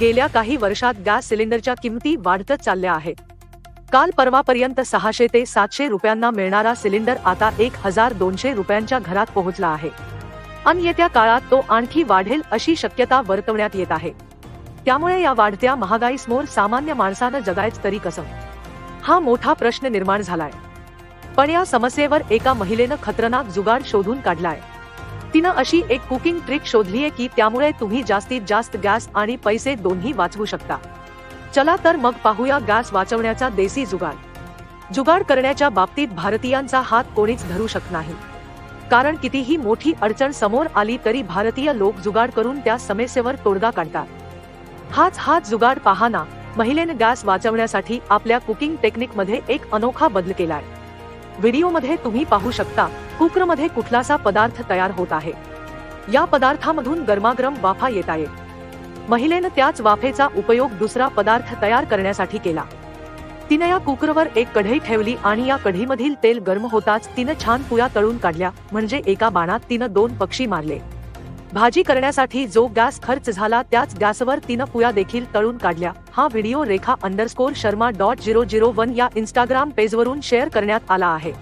गेल्या काही वर्षात गॅस सिलेंडरच्या किमती वाढतच चालल्या आहेत. काल परवापर्यंत सहाशे ते सातशे रुपयांना मिळणारा सिलेंडर आता एक हजार दोनशे रुपयांच्या घरात पोहोचला आहे. आणि येत्या काळात तो आणखी वाढेल अशी शक्यता वर्तवण्यात येत आहे. त्यामुळे या वाढत्या महागाईसमोर सामान्य माणसानं जगायच तरी कसं? हा मोठा प्रश्न निर्माण झालाय. पण या समस्येवर एका महिलेनं खतरनाक जुगाड शोधून काढलाय. तिनं अशी एक कुकिंग ट्रिक शोधलीये की त्यामुळे तुम्ही जास्तीत जास्त गॅस आणि पैसे दोन्ही वाचवू शकता. चला तर मग पाहूया गॅस वाचवण्याचा देसी जुगाड. जुगाड करण्याच्या बाबतीत भारतीयांचा हात कोणीच धरू शकत नाही. कारण कितीही मोठी अडचण समोर आली तरी भारतीय लोक जुगाड करून त्या समस्येवर तोडगा काढतात. हाच हाच जुगाड पाहना महिलेनं गॅस वाचवण्यासाठी आपल्या कुकिंग टेक्निकमध्ये एक अनोखा बदल केलाय. व्हिडिओमध्ये तुम्ही पाहू शकता कुकरमध्ये कुठलासा पदार्थ तयार होत आहे. या पदार्थामधून गरमागरम वाफा येत आहे. महिलेनं त्याच वाफेचा उपयोग दुसरा पदार्थ तयार करण्यासाठी केला. तिने या कुकरवर एक कढई ठेवली आणि या कढईमधील तेल गरम होताच तिनं छान पुया तळून काढल्या म्हणजे एका बाणात तिनं दोन पक्षी मारले. भाजी करण्यासाठी जो गॅस खर्च झाला त्याच गॅसवर तिनं पुया देखील तळून काढल्या. हा video Rekha underscore Sharma dot zero zero one या इंस्टाग्राम पेजवरून शेअर करण्यात आला आहे.